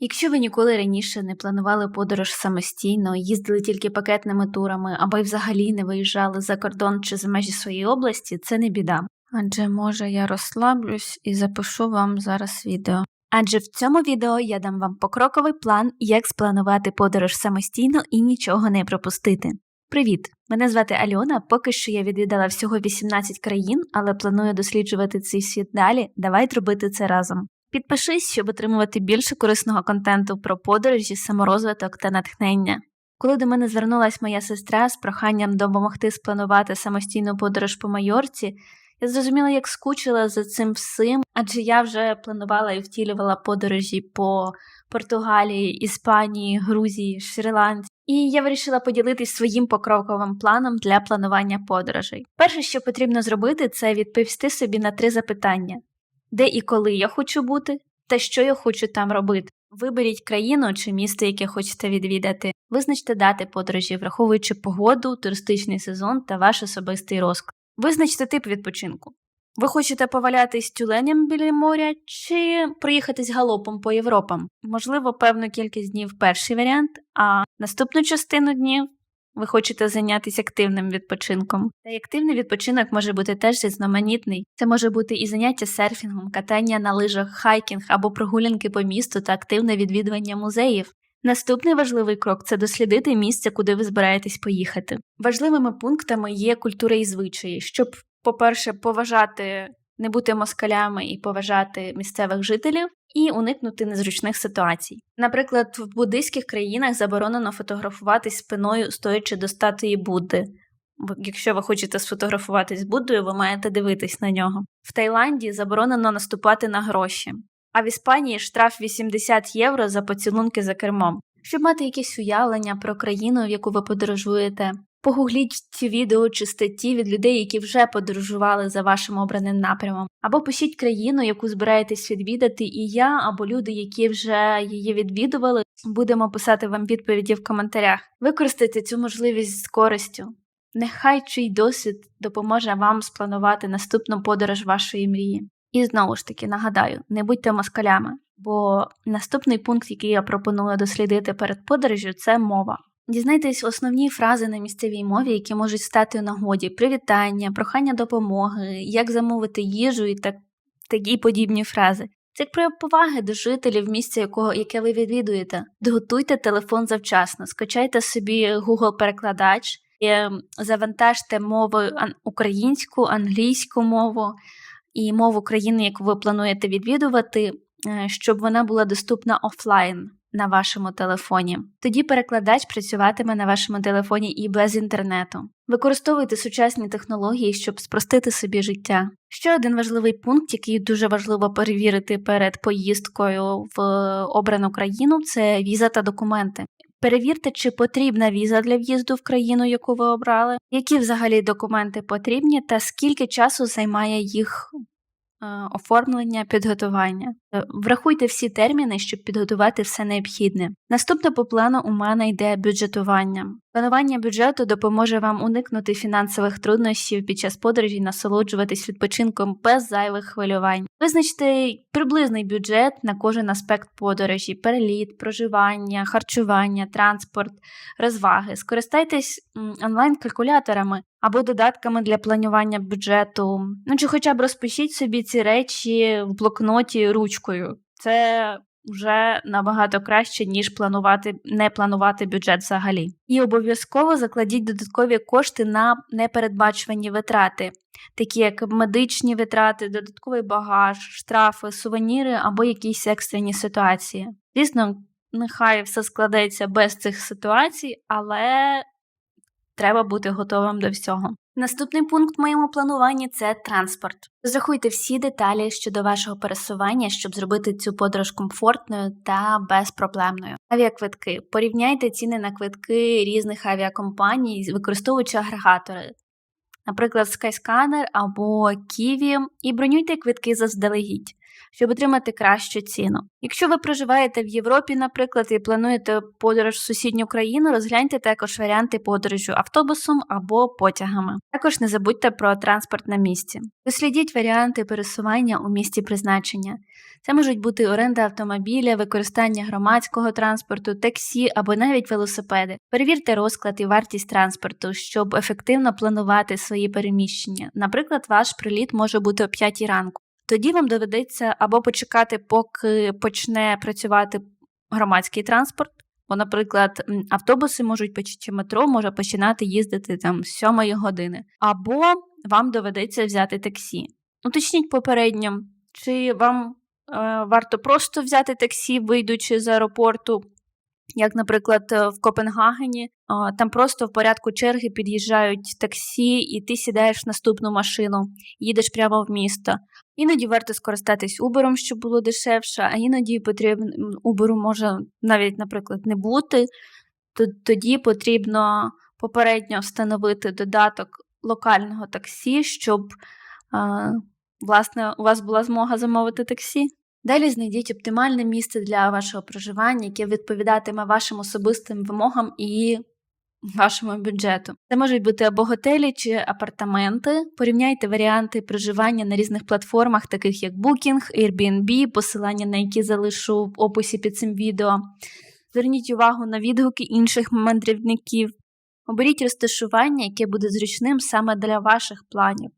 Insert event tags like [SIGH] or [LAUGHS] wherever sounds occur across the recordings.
Якщо ви ніколи раніше не планували подорож самостійно, їздили тільки пакетними турами або й взагалі не виїжджали за кордон чи за межі своєї області, це не біда. Адже може я розслаблюсь і запишу вам зараз відео. Адже в цьому відео я дам вам покроковий план, як спланувати подорож самостійно і нічого не пропустити. Привіт! Мене звати Альона. Поки що я відвідала всього 18 країн, але планую досліджувати цей світ далі. Давайте робити це разом. Підпишись, щоб отримувати більше корисного контенту про подорожі, саморозвиток та натхнення. Коли до мене звернулася моя сестра з проханням допомогти спланувати самостійну подорож по Майорці, я зрозуміла, як скучила за цим всім, адже я вже планувала і втілювала подорожі по Португалії, Іспанії, Грузії, Шрі-Ланці. І я вирішила поділитись своїм покроковим планом для планування подорожей. Перше, що потрібно зробити, це відповісти собі на три запитання: де і коли я хочу бути, та що я хочу там робити. Виберіть країну чи місто, яке хочете відвідати. Визначте дати подорожі, враховуючи погоду, туристичний сезон та ваш особистий розклад. Визначте тип відпочинку. Ви хочете повалятись тюленям біля моря чи проїхатись галопом по Європам? Можливо, певну кількість днів перший варіант, а наступну частину днів ви хочете зайнятися активним відпочинком. Та й активний відпочинок може бути теж різноманітний. Це може бути і заняття серфінгом, катання на лижах, хайкінг або прогулянки по місту та активне відвідування музеїв. Наступний важливий крок це дослідити місце, куди ви збираєтесь поїхати. Важливими пунктами є культура і звичаї, щоб, по-перше, поважати, не бути москалями і поважати місцевих жителів, і уникнути незручних ситуацій. Наприклад, в буддийських країнах заборонено фотографуватись спиною, стоячи до статуї Будди. Якщо ви хочете сфотографуватись з Буддою, ви маєте дивитись на нього. В Таїланді заборонено наступати на гроші а в Іспанії штраф 80 євро за поцілунки за кермом. Щоб мати якесь уявлення про країну, в яку ви подорожуєте, погугліть ці відео чи статті від людей, які вже подорожували за вашим обраним напрямом, або пишіть країну, яку збираєтесь відвідати, і я або люди, які вже її відвідували, будемо писати вам відповіді в коментарях. Використайте цю можливість з користю. Нехай чий досвід допоможе вам спланувати наступну подорож вашої мрії. І знову ж таки нагадаю, не будьте москалями, бо наступний пункт, який я пропоную дослідити перед подорожю, це мова. Дізнайтесь основні фрази на місцевій мові, які можуть стати у нагоді: привітання, прохання допомоги, як замовити їжу і так, такі подібні фрази. Це як прояв поваги до жителів місця, якого яке ви відвідуєте. Доготуйте телефон завчасно, скачайте собі Google-перекладач, і завантажте мови українську, англійську мову і мову країни, яку ви плануєте відвідувати, е, щоб вона була доступна офлайн на вашому телефоні. Тоді перекладач працюватиме на вашому телефоні і без інтернету. Використовуйте сучасні технології, щоб спростити собі життя. Ще один важливий пункт, який дуже важливо перевірити перед поїздкою в обрану країну, це віза та документи. Перевірте, чи потрібна віза для в'їзду в країну, яку ви обрали, які взагалі документи потрібні, та скільки часу займає їх оформлення, підготування. Е, врахуйте всі терміни, щоб підготувати все необхідне. Наступне по плану у мене йде бюджетування. Планування бюджету допоможе вам уникнути фінансових труднощів під час подорожі, насолоджуватись відпочинком без зайвих хвилювань. Визначте приблизний бюджет на кожен аспект подорожі: переліт, проживання, харчування, транспорт, розваги. Скористайтесь онлайн-калькуляторами або додатками для планування бюджету. Ну чи хоча б розпишіть собі ці речі в блокноті ручкою. Це вже набагато краще, ніж планувати, не планувати бюджет взагалі. І обов'язково закладіть додаткові кошти на непередбачувані витрати, такі як медичні витрати, додатковий багаж, штрафи, сувеніри або якісь екстрені ситуації. Звісно, нехай все складеться без цих ситуацій, але треба бути готовим до всього. Наступний пункт в моєму плануванні це транспорт. Розрахуйте всі деталі щодо вашого пересування, щоб зробити цю подорож комфортною та безпроблемною. Авіаквитки. Порівняйте ціни на квитки різних авіакомпаній, використовуючи агрегатори, наприклад, Skyscanner або Kiwi, і бронюйте квитки заздалегідь. Щоб отримати кращу ціну. Якщо ви проживаєте в Європі, наприклад, і плануєте подорож в сусідню країну, розгляньте також варіанти подорожу автобусом або потягами. Також не забудьте про транспорт на місці. Дослідіть варіанти пересування у місті призначення. Це можуть бути оренда автомобіля, використання громадського транспорту, таксі або навіть велосипеди. Перевірте розклад і вартість транспорту, щоб ефективно планувати свої переміщення. Наприклад, ваш приліт може бути о 5 ранку. Тоді вам доведеться або почекати, поки почне працювати громадський транспорт. Бо, наприклад, автобуси можуть чи метро може починати їздити там з 7 години, або вам доведеться взяти таксі. Уточніть попередньо, чи вам е, варто просто взяти таксі, вийдучи з аеропорту, як, наприклад, е, в Копенгагені. Там просто в порядку черги під'їжджають таксі, і ти сідаєш в наступну машину, їдеш прямо в місто. Іноді варто скористатись Uber, щоб було дешевше, а іноді потрібно Uber може навіть, наприклад, не бути. Тоді потрібно попередньо встановити додаток локального таксі, щоб власне у вас була змога замовити таксі. Далі знайдіть оптимальне місце для вашого проживання, яке відповідатиме вашим особистим вимогам і вашому бюджету. Це можуть бути або готелі чи апартаменти. Порівняйте варіанти проживання на різних платформах, таких як Booking, Airbnb, посилання на які залишу в описі під цим відео. Зверніть увагу на відгуки інших мандрівників. Оберіть розташування, яке буде зручним саме для ваших планів.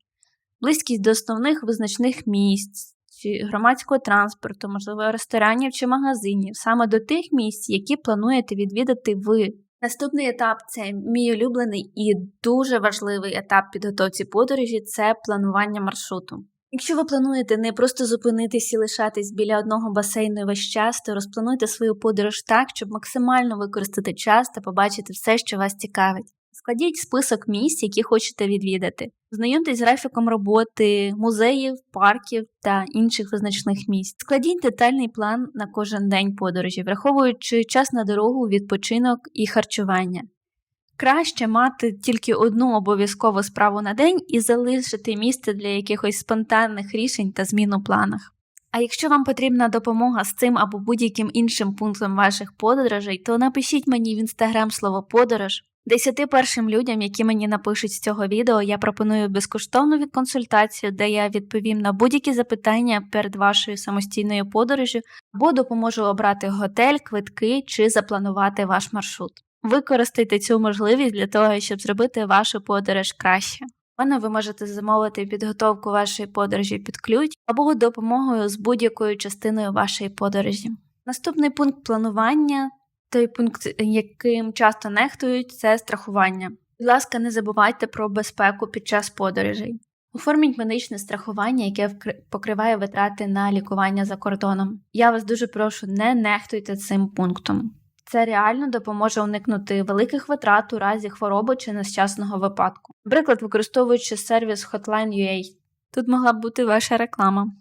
Близькість до основних визначних місць чи громадського транспорту, можливо, ресторанів чи магазинів, саме до тих місць, які плануєте відвідати ви. Наступний етап це мій улюблений і дуже важливий етап підготовці подорожі це планування маршруту. Якщо ви плануєте не просто зупинитись і лишатись біля одного басейну весь час, то розплануйте свою подорож так, щоб максимально використати час та побачити все, що вас цікавить. Складіть список місць, які хочете відвідати. Знайомтесь з графіком роботи, музеїв, парків та інших визначних місць. Складіть детальний план на кожен день подорожі, враховуючи час на дорогу, відпочинок і харчування. Краще мати тільки одну обов'язкову справу на день і залишити місце для якихось спонтанних рішень та змін у планах. А якщо вам потрібна допомога з цим або будь-яким іншим пунктом ваших подорожей, то напишіть мені в інстаграм слово подорож. Десяти першим людям, які мені напишуть з цього відео, я пропоную безкоштовну консультацію, де я відповім на будь-які запитання перед вашою самостійною подорожю або допоможу обрати готель, квитки чи запланувати ваш маршрут. Використайте цю можливість для того, щоб зробити вашу подорож краще. Мене ви можете замовити підготовку вашої подорожі під ключ або допомогою з будь-якою частиною вашої подорожі. Наступний пункт планування той пункт, яким часто нехтують, це страхування. Будь ласка, не забувайте про безпеку під час подорожей. Оформіть медичне страхування, яке покриває витрати на лікування за кордоном. Я вас дуже прошу, не нехтуйте цим пунктом. Це реально допоможе уникнути великих витрат у разі хвороби чи нещасного випадку. Наприклад, використовуючи сервіс Hotline.ua. Тут могла б бути ваша реклама.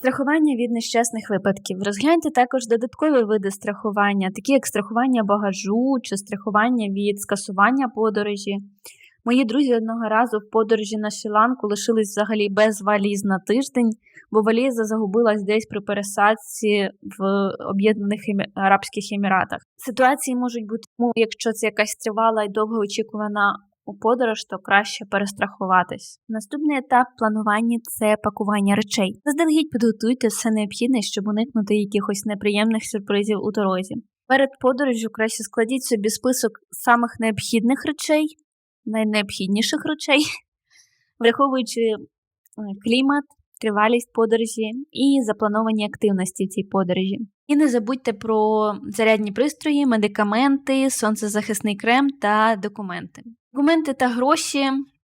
Страхування від нещасних випадків. Розгляньте також додаткові види страхування, такі як страхування багажу чи страхування від скасування подорожі. Мої друзі одного разу в подорожі на Шрі-Ланку лишились взагалі без валіз на тиждень, бо валіза загубилась десь при пересадці в Об'єднаних Арабських Еміратах. Ситуації можуть бути, якщо це якась тривала і довго очікувана у подорож, то краще перестрахуватись. Наступний етап планування це пакування речей. Заздалегідь підготуйте все необхідне, щоб уникнути якихось неприємних сюрпризів у дорозі. Перед подорожю краще складіть собі список самих необхідних речей, найнеобхідніших речей, [LAUGHS] враховуючи е, клімат, тривалість подорожі і заплановані активності в цій подорожі. І не забудьте про зарядні пристрої, медикаменти, сонцезахисний крем та документи. Документи та гроші.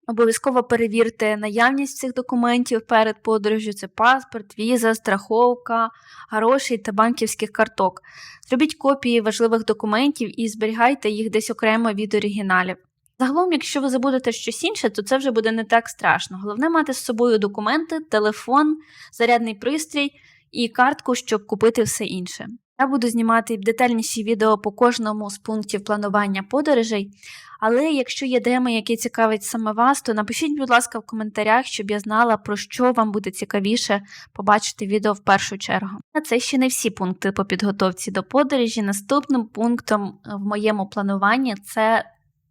Обов'язково перевірте наявність цих документів перед подорожю: це паспорт, віза, страховка, гроші та банківських карток. Зробіть копії важливих документів і зберігайте їх десь окремо від оригіналів. Загалом, якщо ви забудете щось інше, то це вже буде не так страшно. Головне мати з собою документи, телефон, зарядний пристрій і картку, щоб купити все інше. Я буду знімати детальніші відео по кожному з пунктів планування подорожей. Але якщо є теми, які цікавить саме вас, то напишіть, будь ласка, в коментарях, щоб я знала, про що вам буде цікавіше побачити відео в першу чергу. А це ще не всі пункти по підготовці до подорожі. Наступним пунктом в моєму плануванні це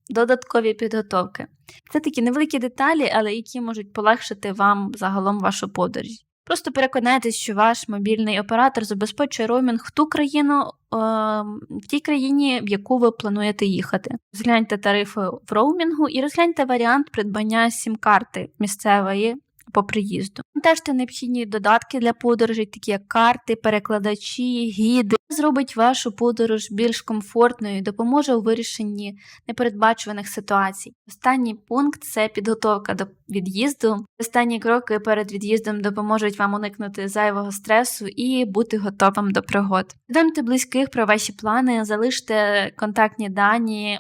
додаткові підготовки. Це такі невеликі деталі, але які можуть полегшити вам загалом вашу подорож. Просто переконайтесь, що ваш мобільний оператор забезпечує роумінг в ту країну, е, в тій країні, в яку ви плануєте їхати. Розгляньте тарифи в роумінгу і розгляньте варіант придбання сім-карти місцевої по приїзду. Тежте необхідні додатки для подорожей, такі як карти, перекладачі, гіди. Зробить вашу подорож більш комфортною і допоможе у вирішенні непередбачуваних ситуацій. Останній пункт це підготовка до від'їзду. Останні кроки перед від'їздом допоможуть вам уникнути зайвого стресу і бути готовим до пригод. Повідомте близьких про ваші плани, залиште контактні дані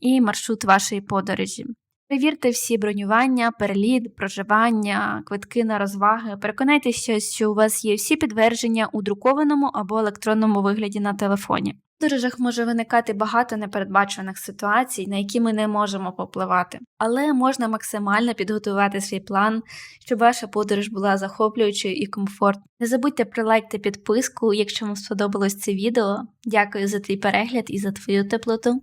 і маршрут вашої подорожі. Перевірте всі бронювання, переліт, проживання, квитки на розваги. Переконайтеся, що у вас є всі підтвердження у друкованому або електронному вигляді на телефоні. В подорожах може виникати багато непередбачених ситуацій, на які ми не можемо попливати, але можна максимально підготувати свій план, щоб ваша подорож була захоплюючою і комфортною. Не забудьте про підписку, якщо вам сподобалось це відео. Дякую за твій перегляд і за твою теплоту.